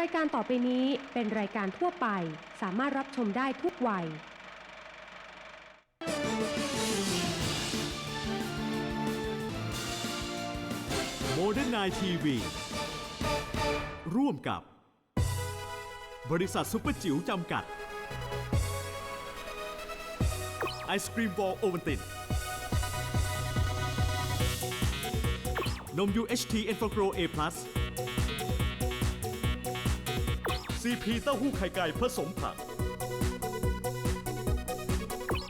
รายการต่อไปนี้เป็นรายการทั่วไป สามารถรับชมได้ทุกวัย โมเดิร์นไนทีวีร่วมกับ บริษัทซุปเปอร์จิ๋วจำกัด ไอศครีมบอลโอวันตินนม UHT e n f o g r o A+ ซีพีเต้าหู้ไข่ไก่ผสมผัก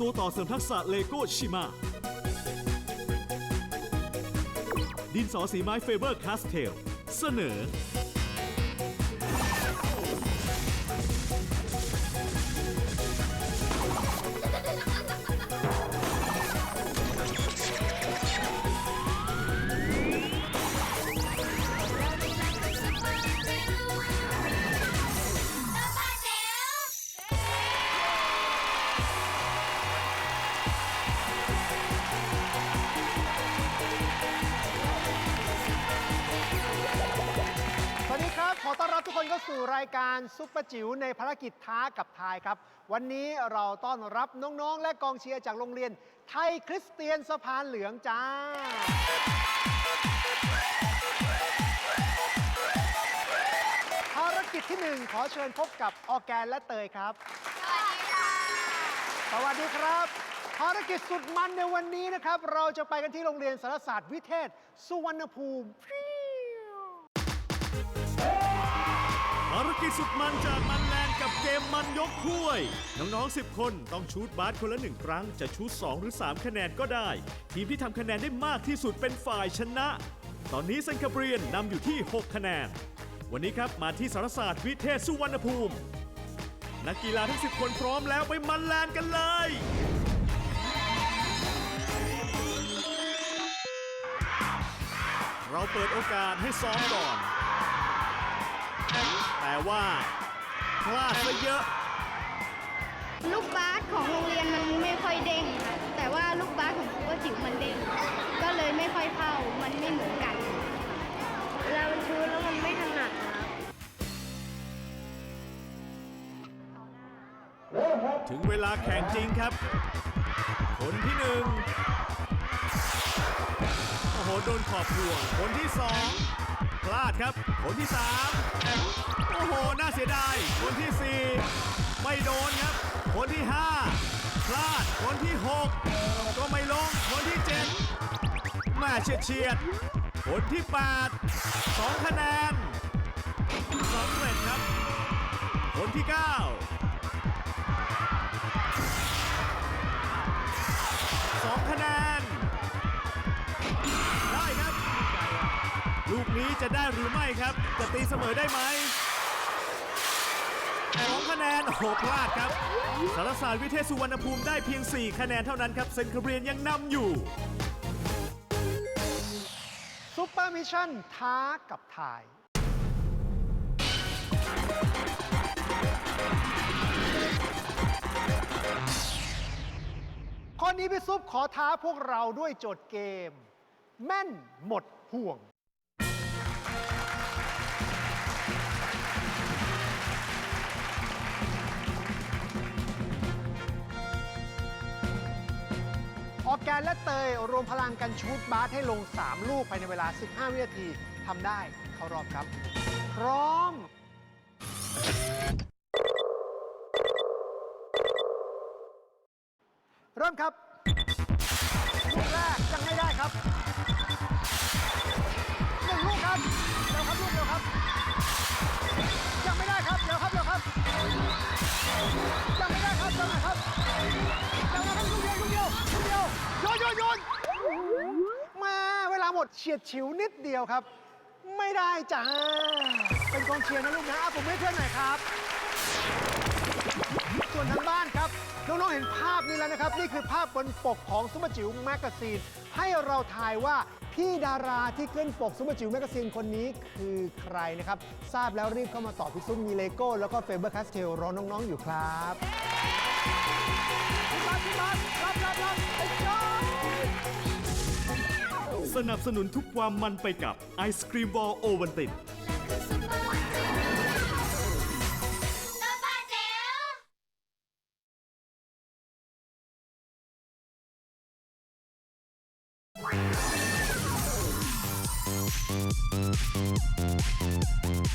ตัวต่อเสริมทักษะเลโก้ชิมาดินสอสีไม้เฟเบอร์คาสเทล เสนอ สู่รายการซุปเปอร์จิ๋วในภารกิจท้ากับทายครับ วันนี้เราต้อนรับน้อง ๆ และกองเชียร์จากโรงเรียน ไทยคริสเตียนสะพานเหลืองจ้า ภารกิจที่หนึ่งขอเชิญพบกับออร์แกนและเตยครับ สวัสดีครับ ภารกิจสุดมันในวันนี้นะครับ เราจะไปกันที่โรงเรียนสารศาสตร์วิเทศ สุวรรณภูมิ กิจสุดมันจากมันแลนด์กับเกมมันยกถ้วย น้องๆ 10 คนต้องชูดบาสคนละหนึ่งครั้ง จะชูด2หรือ 3 คะแนนก็ได้ ทีมที่ทำคะแนนได้มากที่สุดเป็นฝ่ายชนะ ตอนนี้เซนคาเบรียนนำอยู่ที่ 6 คะแนน วันนี้ครับมาที่สารศาสตร์วิเทศสุวรรณภูมิ นักกีฬาทั้ง 10 คนพร้อมแล้วไปมันแลนด์กันเลยเราเปิดโอกาสให้ซ้อมก่อน แต่ว่าพลาดซะเยอะ ลูกบาสของโรงเรียนมันไม่ค่อยเด้งค่ะแต่ว่าลูกบาสของครูก็จิ๋วมันเด้งก็เลยไม่ค่อยเข้ามันไม่เหมือนกันเวลามันชูแล้วมันไม่ถนัดครับถึงเวลาแข่งจริงครับ คนที่หนึ่งโอ้โหโดนขอบห่วงคนที่สองพ ลาดครับ คนที่ 3 โอ้โห น่าเสียดาย คนที่ 4 ไม่โดนครับ คนที่ 5 พลาด คนที่ 6 ก็ไม่ลง คนที่ 7 แม่เฉียดเฉียด คนที่ 8 2 คะแนนสำเร็จครับ คนที่ 9 นี้จะได้หรือไม่ครับ จะตีเสมอได้ไหมสองคะแนน โอ้โหพลาดครับ สารศาสตร์วิเทศสุวรรณภูมิได้เพียง 4 คะแนนเท่านั้นครับ เซนคาเบรียนยังนำอยู่ ซุปเปอร์มิชชั่นท้ากับทาย ข้อนี้พี่ซุปขอท้าพวกเราด้วยโจทย์เกม แม่นหมดห่วง ออร์แกนและเตยรวมพลังกันชูดบาสให้ลง 3 ลูกภายในเวลา 15 วินาทีทำได้เข้ารอบครับ พร้อม เริ่มครับลูกแรกยังไม่ได้ครับหนึ่งลูกครับเร็วครับลูกเร็วครับยังไม่ได้ครับเร็วครับเร็วครับยังไม่ได้ครับเร็วหน่อยครับยังไม่ได้ลูกเดียวลูกเดียวลูกเดียว โยนโยนโยนมาเวลาหมดเฉียดฉิวนิดเดียวครับ ไม่ได้จ้า เป็นกองเชียร์นะลูกนะอะผมให้เพื่อนหน่อยครับ ส่วนทางบ้านครับ น้อง ๆ เห็นภาพนี้แล้วนะครับ นี่คือภาพบนปกของซุปเปอร์จิ๋วแมกกาซีน ให้เราทายว่า พี่ดาราที่ขึ้นปกซุปเปอร์จิ๋วแมกกาซีนคนนี้คือใครนะครับ ทราบแล้วรีบเข้ามาตอบพี่ซุปมีเลโก้แล้วก็เฟเบอร์คาสเทลรอน้องๆอยู่ครับพี่มาพี่มารับรับรับไอ้จอสนับสนุนทุกความมันไปกับไอศครีมบอลโอวันติน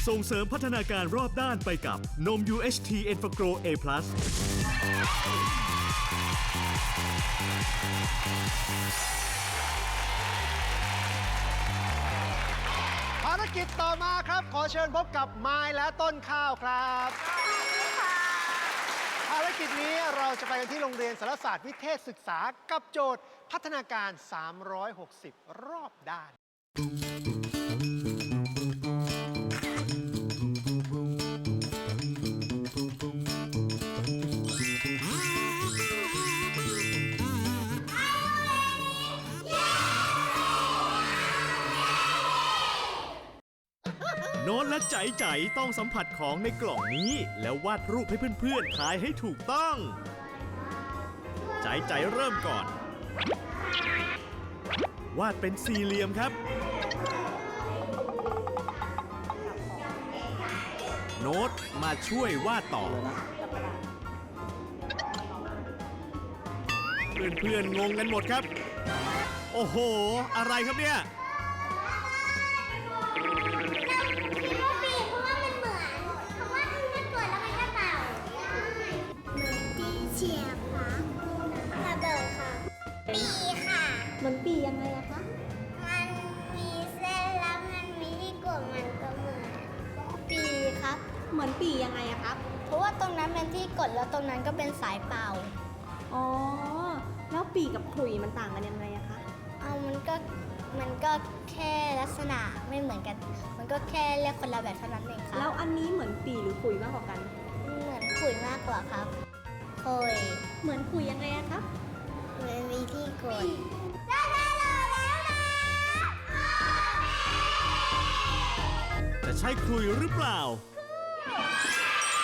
ส่งเสริมพัฒนาการรอบด้านไปกับนม UHT e n f a g r o A+ ภารกิจต่อมาครับ ขอเชิญพบกับไม้และต้นข้าวครับ ภารกิจนี้เราจะไปกันที่โรงเรียนสารศาสตร์วิเทศศึกษากับโจทย์ พัฒนาการ 360 รอบด้าน น้ตและใจใจต้องสัมผัสของในกล่องนี้ แล้ววาดรูปให้เพื่อนๆทายให้ถูกต้อง ใจใจเริ่มก่อน วาดเป็นสี่เหลี่ยมครับ โน้ตมาช่วยวาดต่อ เพื่อนๆงงกันหมดครับ โอ้โห อะไรครับเนี่ย ที่กดแล้วตรงนั้นก็เป็นสายเป่า อ๋อ แล้วปีกับขลุ่ยมันต่างกันยังไงอะคะ เอามันก็มันก็แค่ลักษณะไม่เหมือนกัน มันก็แค่เรียกคนละแบบเท่านั้นเองครับแล้วอันนี้เหมือนปีหรือขลุ่ยมากกว่ากัน เหมือนขุยมากกว่าครับคุยเหมือนขลุ่ยยังไงอะครับ มันมีที่กดจะใช่ครุยหรือเปล่า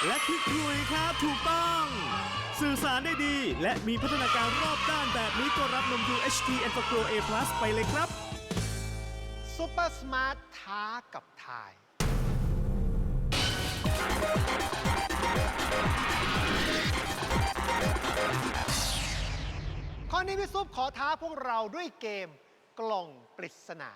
และคือครุยครับถูกต้อง สื่อสารได้ดี และมีพัฒนาการรอบด้านแบบนี้ก็รับนม UHT e n f a g r o A+ ไปเลยครับซุปเปอร์สมาร์ทท้ากับทาย ข้อนี้พี่ซุปขอท้าพวกเราด้วยเกมกล่องปริศนา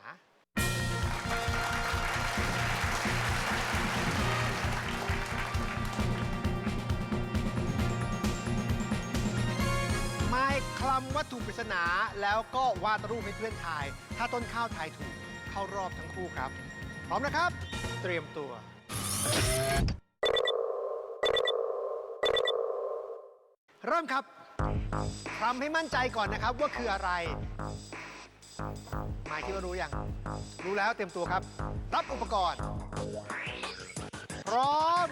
ำวัตถุปริศนาแล้วก็วาดรูปให้เพื่อนทาย ถ้าต้นข้าวทายถูกเข้ารอบทั้งคู่ครับ พร้อมนะครับ เตรียมตัว เริ่มครับทำให้มั่นใจก่อนนะครับว่าคืออะไร หมายคิดว่ารู้ยัง รู้แล้วเตรียมตัวครับ รับอุปกรณ์ พร้อม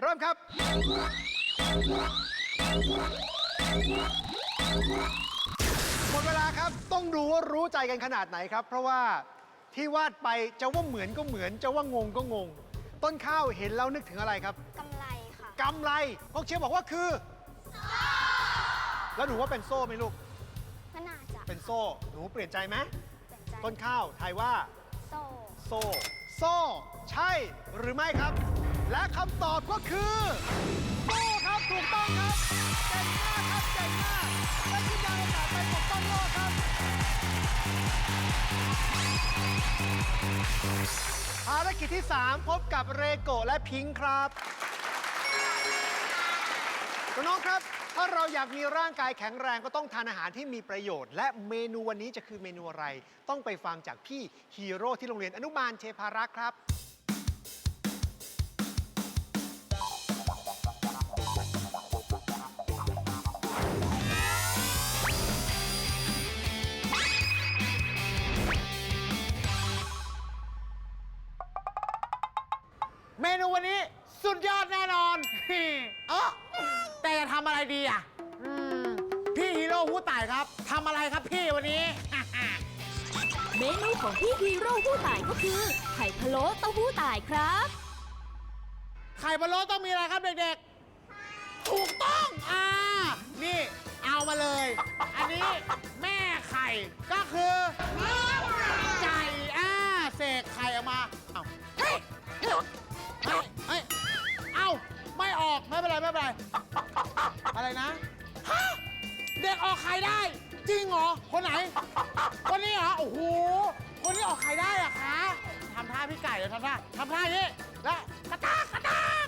เริ่มครับ หมดเวลาครับต้องดูว่ารู้ใจกันขนาดไหนครับ เพราะว่าที่วาดไปจะว่าเหมือนก็เหมือน จะว่างงก็งง ต้นข้าวเห็นแล้วนึกถึงอะไรครับกำไรค่ะกำไรพวกเชียร์บอกว่าคือแล้วหนูว่าเป็นโซ่ไหมลูกก็น่าจะเป็นโซ่หนูเปลี่ยนใจไหมเป็นใจต้นข้าวทายว่า โซ่โซ่ โซ่ ใช่หรือไม่ครับ และคำตอบก็คือโซ่ครับ ถูกต้องครับเก่งมากครับเก่งมากและที่ดาวอากาศไปปกป้องโลกครับภารกิจที่ 3 พบกับเรโกะและพิงค์ครับน้องๆครับ ถ้าเราอยากมีร่างกายแข็งแรงก็ต้องทานอาหารที่มีประโยชน์ และเมนูวันนี้จะคือเมนูอะไร ต้องไปฟังจากพี่ฮีโร่ที่โรงเรียนอนุบาลเทพารักษ์ครับ เออแต่จะทำอะไรดีอะอืมพี่ฮีโร่ผู้ตายครับทำอะไรครับพี่วันนี้ เมนูของพี่ฮีโร่ผู้ตายก็คือ ไข่พะโล้เต้าหู้ตายครับ ไข่พะโล้ต้องมีอะไรครับเด็กๆ ถูกต้อง อ่า นี่เอามาเลย อันนี้แม่ไข่ก็คือไงเหรอ คนไหน คนนี้เหรอ โอ้โหออกไข่ได้อะคะทำท่าพี่ไก่เลยทำท่าทำท่าอย่างนี้ แล้วกระตากกระตาก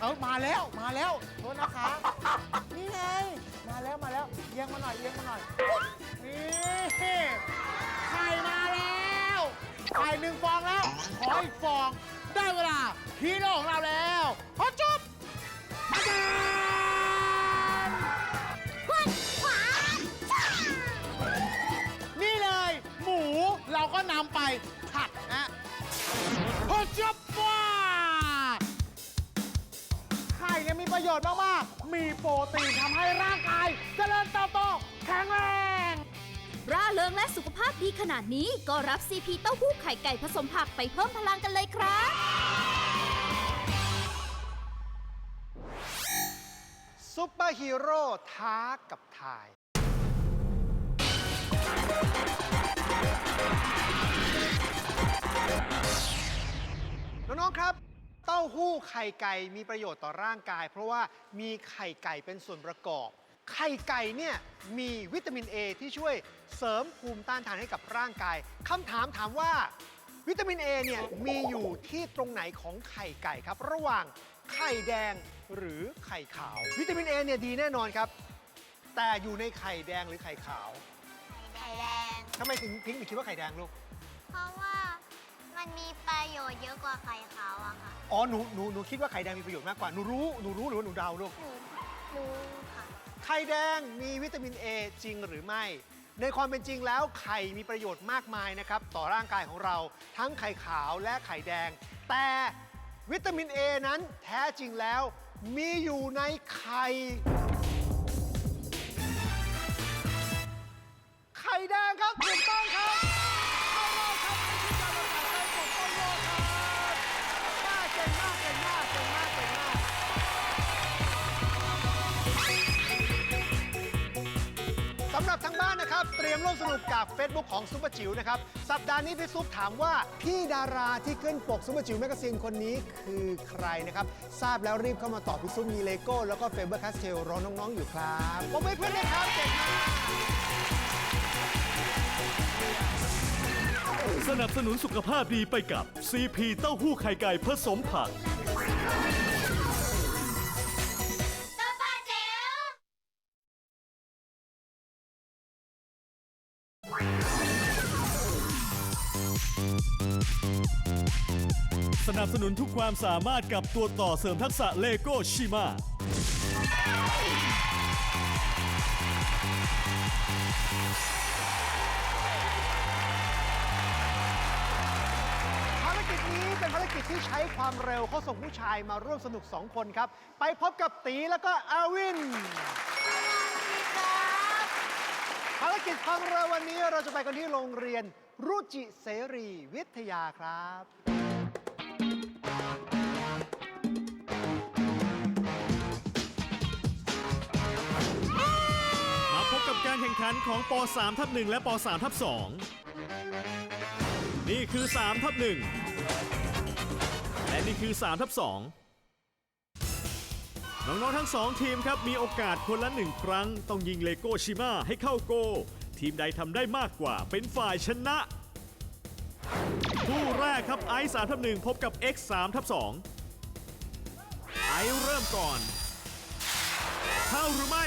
เออมาแล้ว มาแล้วโทษนะคะ นี่ไง มาแล้ว มาแล้ว เอียงมาหน่อย เอียงมาหน่อย นี่ ไข่มาแล้ว ไข่หนึ่งฟองแล้ว ขออีกฟอง ได้เวลาฮีโร่ของเราแล้วขอจุ๊บอาจารย์ เราก็นำไปผัดนะพอจับว่าไข่เนี่ยมีประโยชน์มาก ๆ มีโปรตีนทำให้ร่างกายเจริญเติบโตแข็งแรง ร่าเริงและสุขภาพดีขนาดนี้ก็รับ CP เต้าหู้ไข่ไก่ผสมผักไปเพิ่มพลังกันเลยครับ ซุปเปอร์ฮีโร่ท้ากับทาย น้องๆครับ เต้าหู้ไข่ไก่มีประโยชน์ต่อร่างกาย เพราะว่ามีไข่ไก่เป็นส่วนประกอบ ไข่ไก่เนี่ยมีวิตามิน A ที่ช่วยเสริมภูมิต้านทานให้กับร่างกายคำถามถามว่า วิตามิน A เนี่ยมีอยู่ที่ตรงไหนของไข่ไก่ครับ ระหว่างไข่แดงหรือไข่ขาว วิตามิน A เนี่ยดีแน่นอนครับ แต่อยู่ในไข่แดงหรือไข่ขาวไข่แดงทำไมถึงพิงค์ถึงคิดว่าไข่แดงลูก เพราะว่า มันมีประโยชน์เยอะกว่าไข่ขาวอะค่ะ อ๋อหนูหนูหนูคิดว่าไข่แดงมีประโยชน์มากกว่าหนูรู้หนูรู้หรือว่าหนูเดาลูก หนูรู้ค่ะ ไข่แดงมีวิตามิน A จริงหรือไม่ ในความเป็นจริงแล้วไข่มีประโยชน์มากมายนะครับ ต่อร่างกายของเราทั้งไข่ขาวและไข่แดง แต่วิตามิน A นั้นแท้จริงแล้ว มีอยู่ในไข่ไข่แดงครับถูกต้องครับ มร่วมสนุกกับ Facebook ของซุปเปอร์จิ๋วนะครับ สัปดาห์นี้พี่ซุปถามว่า พี่ดาราที่ขึ้นปกซุปเปอร์จิ๋วแมกกาซีนคนนี้คือใครนะครับ ทราบแล้วรีบเข้ามาตอบพี่ซุปมีเลโก้แล้วก็เฟเบอร์คาสเทลรอน้องๆอยู่ครับผมไม่เพื่อนเลยครับเก่งมากสนับสนุนสุขภาพดีไปกับ CP เต้าหู้ไข่ไก่ผสมผัก สนับสนุนทุกความสามารถกับตัวต่อเสริมทักษะเลโก้ชิมาภารกิจนี้เป็นภารกิจที่ใช้ความเร็วเขาส่งผู้ชายมาร่วมสนุก 2 คนครับ ไปพบกับตีแล้วก็อาวิน ภารกิจความเร็ววันนี้เราจะไปกันที่โรงเรียน รุจิเสรีวิทยาครับ มาพบกับการแข่งขันของป .3 ทับ1และป .3 ทับ2นี่คือ 3 ทับ1และนี่คือ 3 ทับ2น้องๆทั้ง2ทีมครับ มีโอกาสคนละ1ครั้ง ต้องยิงเลโก้ชิมาให้เข้าโก ทีมใดทำได้มากกว่าเป็นฝ่ายชนะ คู่แรกครับไอซ์3ทับ1พบกับ X 3ทับ2ไอซ์เริ่มก่อน เข้าหรือไม่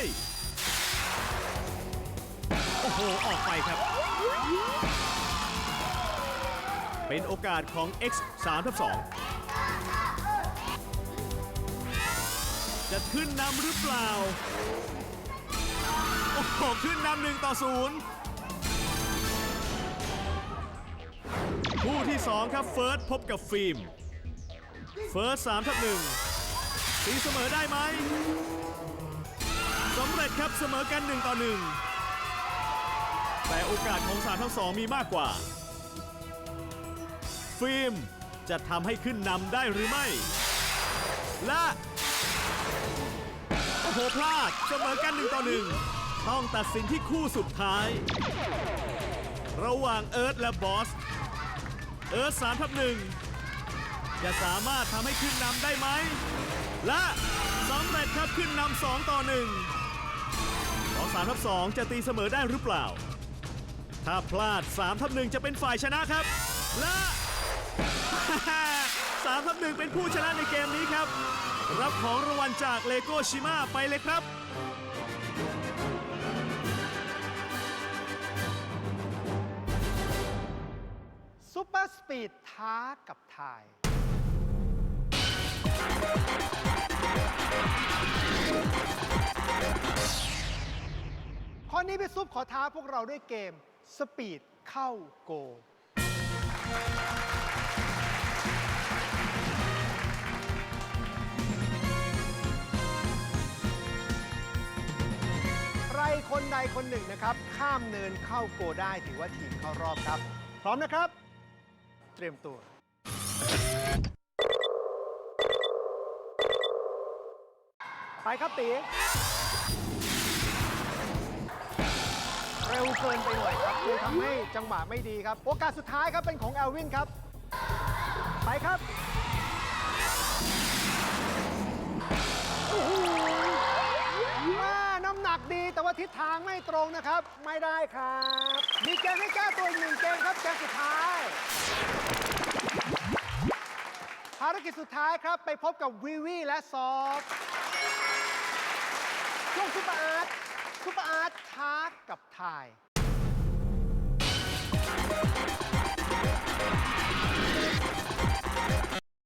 โอ้โห ออกไปครับ เป็นโอกาสของ X 3ทับ2จะขึ้นนำหรือเปล่า โอ้โหขึ้นนำหนึ่งต่อศูนย์คู่ที่2ครับเฟิร์สพบกับฟิล์ม เฟิร์ส3ทับ1ตีเสมอได้ไหมสำเร็จครับเสมอกัน1ต่อ1แต่โอกาสของสามทั้งสองมีมากกว่า ฟิล์มจะทำให้ขึ้นนำได้หรือไม่ และ โอ้โหพลาดเสมอกันหนึ่งต่อหนึ่ง ต้องตัดสินที่คู่สุดท้าย ระหว่างเอิร์ธและบอส เอิร์ธสามทับหนึ่งจะสามารถทำให้ขึ้นนำได้ไหม และสำเร็จครับขึ้นนำสองต่อหนึ่งของสามทับสองจะตีเสมอได้หรือเปล่า ถ้าพลาด3ทับหนึ่งจะเป็นฝ่ายชนะครับ และ3ทับหนึ่งเป็นผู้ชนะในเกมนี้ครับ รับของรางวัลจากเลโก้ชิมาไปเลยครับ ซุปเปอร์สปีดท้ากับทาย ข้อนี้พี่ซุปขอท้าพวกเราด้วยเกมสปีดเข้าโก ใครคนใดคนหนึ่งนะครับ ข้ามเนินเข้าโกได้ถือว่าทีมเข้ารอบครับ พร้อมนะครับ เตรียมตัว ไปครับตีเร็วเกินไปหน่อยครับเลยทำให้จังหวะไม่ดีครับ โอกาสสุดท้ายครับเป็นของแอลวินครับ ไปครับโอ้โหว่าน้ำหนักดีแต่ว่าทิศทางไม่ตรงนะครับ ไม่ได้ครับ มีเกมให้แก้ตัวอีกหนึ่งเกมครับเกมสุดท้ายารกิจสุดท้ายครับ ไปพบกับวิวีและซอฟช่วงซุปเปอร์อาร์ตซุปเปอร์อาร์ตท้ากับทาย